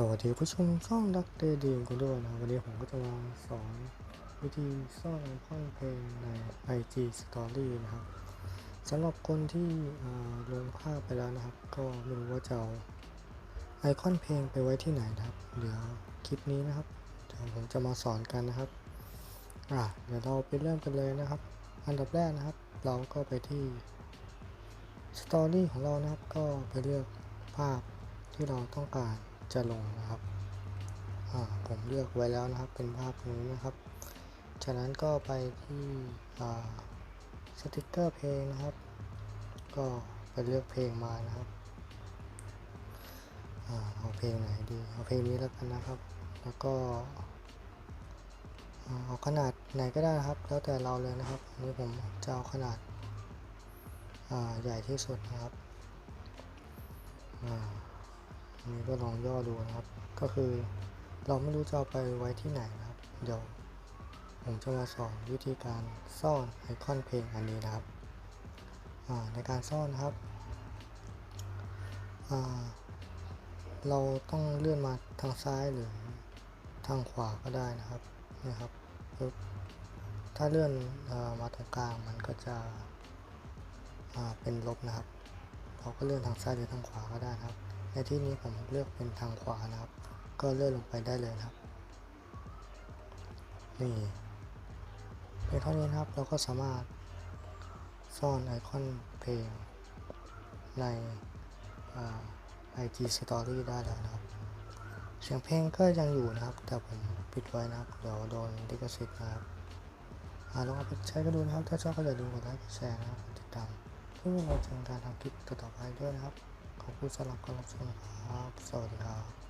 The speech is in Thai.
สวัสดีผู้ชมช่องดักเดดีมกันด้วยนะวันนี้ผมก็จะมาสอนวิธีซ่อนไอคอนเพลงใน IG Story นะครับสำหรับคนที่ลงภาพไปแล้วนะครับ ก็ไม่รู้ว่าจะเอาไอคอนเพลงไปไว้ที่ไหนนะครับ เดี๋ยวคลิปนี้นะครับเดี๋ยวผมจะมาสอนกันนะครับอะเดี๋ยวเราไปเริ่มกันเลยนะครับ อันดับแรกนะครับ เราก็ไปที่ Story ของเรานะครับก็ไปเลือกภาพที่เราต้องการ จะลงนะครับผมเลือกไว้แล้วนะครับเป็นภาพนี้นะครับจากนั้นก็ไปที่สติกเกอร์เพลงนะครับ ก็ไปเลือกเพลงมานะครับอเอาเพลงไหนดีเอาเพลงนี้แล้วกันนะครับ แล้วก็เอาขนาดไหนก็ได้นะครับ แล้วแต่เราเลยนะครับอันนี้ผมจะเอาขนาดาใหญ่ที่สุดนะครับอ่า นนี้ก็ลองย่อดูนะครับ ก็คือเราไม่รู้จะเอาไปไว้ที่ไหนนะครับ เดี๋ยวผมจะมาสอนวิธีการซ่อนไอคอนเพลงอันนี้นะครับ ในการซ่อนนะครับ เราต้องเลื่อนมาทางซ้ายหรือทางขวาก็ได้นะครับนี่ครับ ถ้าเลื่อนอมาตรงกลางมันก็จะเป็นลบนะครับ เราก็เลื่อนทางซ้ายหรือทางขวาก็ได้ครับ ในที่นี้ผมเลือกเป็นทางขวานะครับ ก็เลื่อนลงไปได้เลยครับ นี่เพียงเท่านี้นะครับ เราก็สามารถซ่อนไอคอนเพลงในไอ่า IG Story ได้แล้วนะครับ เสียงเพลงก็ยังอยู่นะครับ แต่ผมปิดไว้นะครับ เดี๋ยวโดนลิขสิทธิ์นะครับอาลองเอาไปใช้กันดูนะครับ ถ้าชอบก็อย่าลืมกดไลค์กดแชร์นะครับกดติดตามเพื่อเป็นกำลังใจในการทำคลิปต่อๆไปด้วยนะครับ ขอบคุณสำหรับกำลังใจครับ สวัสดีครับ